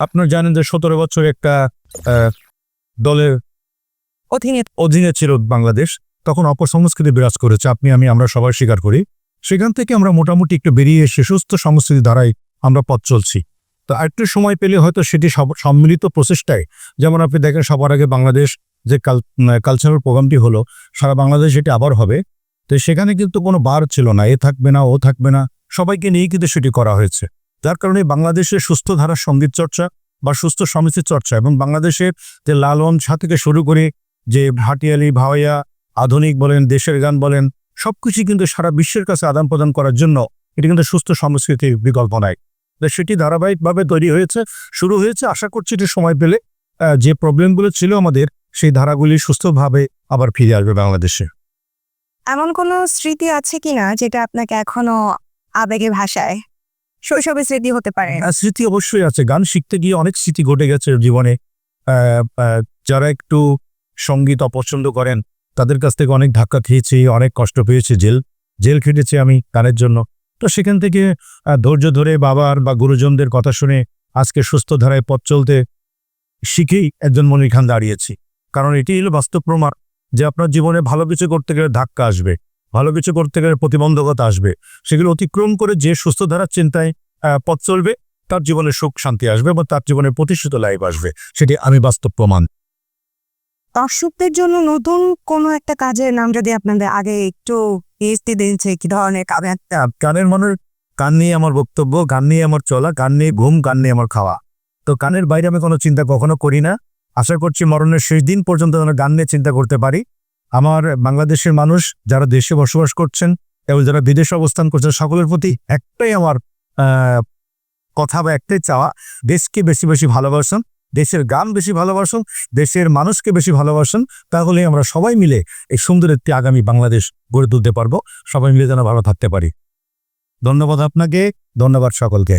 আপনার জানেন যে সতেরো বছর একটা দলের অধীনে অধীনে ছিল বাংলাদেশ তখন অপসংস্কৃতি বিরাজ করেছে আপনি আমি আমরা সবাই স্বীকার করি। সেখান থেকে আমরা মোটামুটি একটু বেরিয়ে এসে সুস্থ সংস্কৃতি দ্বারাই আমরা পথ চলছি। তো আরেকটু সময় পেলে হয়তো সেটি সব- সম্মিলিত প্রচেষ্টায় যেমন আপনি দেখেন সবার আগে বাংলাদেশ যে কালচারাল প্রোগ্রামটি হলো সারা বাংলাদেশ এটি আবার হবে। তো সেখানে কিন্তু কোনো বার ছিল না এ থাকবে না ও থাকবে না সবাইকে নিয়ে কিন্তু সেটি করা হয়েছে। যার কারণে বাংলাদেশের সুস্থ ধারার সংগীত চর্চা বা সুস্থ সমিতি চর্চা এবং বাংলাদেশের যে লালন ছা থেকে শুরু করে যে ভাটিয়ালি ভাওয়াইয়া আধুনিক বলেন, দেশের গান বলেন, সবকিছু কিন্তু সারা বিশ্বের কাছে আদান প্রদান করার জন্য এটি কিন্তু সুস্থ সংস্কৃতির বিকল্প নাই সেটি ধারাবাহিকভাবে তৈরি হয়েছে, শুরু হয়েছে, আশা করছি এটি সময় পেলে যে প্রবলেমগুলো ছিল আমাদের, সেই ধারাগুলি সুস্থভাবে আবার ফিরে আসবে বাংলাদেশে। এমন কোনো স্মৃতি আছে কিনা যেটা আপনাকে এখনও আবেগে ভাষায় শৈশবে স্মৃতি হতে পারে। আহ, স্মৃতি অবশ্যই আছে। গান শিখতে গিয়ে অনেক স্মৃতি ঘটে গেছে জীবনে। যারা একটু সংগীত অপছন্দ করেন তাদের কাছ থেকে অনেক ধাক্কা খেয়েছি অনেক কষ্ট পেয়েছি। জেল জেল খেটেছি আমি গানের জন্য। তো সেখান থেকে ধৈর্য ধরে বাবার বা গুরুজনদের কথা শুনে আজকে সুস্থ ধারায় পথ চলতে শিখেই একজন মনির খান দাঁড়িয়েছি। কারণ এটি হলো বাস্তব প্রমাণ যে আপনার জীবনে ভালো কিছু করতে গেলে ধাক্কা আসবে ভালো কিছু করতে গেলে প্রতিবন্ধকতা আসবে। সেগুলো অতিক্রম করে যে সুস্থ ধারার চিন্তায় পথ চলবে তার জীবনে সুখ শান্তি আসবে এবং তার জীবনে প্রতিষ্ঠিত লাইফ আসবে। সেটি আমি বাস্তব প্রমাণ। দর্শকদের জন্য নতুন কোনো একটা কাজের নাম যদি আপনাদের আগে একটু ইস্তি দিয়েছে কি ধরনের কাজ? গানের মনের গান নিয়ে আমার বক্তব্য গান নিয়ে আমার চলা গান নিয়ে ঘুম গান নিয়ে আমার খাওয়া। তো গানের বাইরে আমি কোনো চিন্তা কখনো করি না। আশা করছি মরণের শেষ দিন পর্যন্ত যেন গান নিয়ে চিন্তা করতে পারি। আমার বাংলাদেশের মানুষ যারা দেশে বসবাস করছেন এবং যারা বিদেশে অবস্থান করছেন সকলের প্রতি একটাই আমার কথা বা একটাই চাওয়া, দেশকে বেশি বেশি ভালোবাসুন, দেশের গান বেশি ভালোবাসুন, দেশের মানুষকে বেশি ভালোবাসুন তাহলে আমরা সবাই মিলে এই সুন্দর একটি আগামী বাংলাদেশ গড়ে তুলতে পারব। সবাই মিলে যেন ভালো থাকতে পারি। ধন্যবাদ আপনাকে, ধন্যবাদ সকলকে।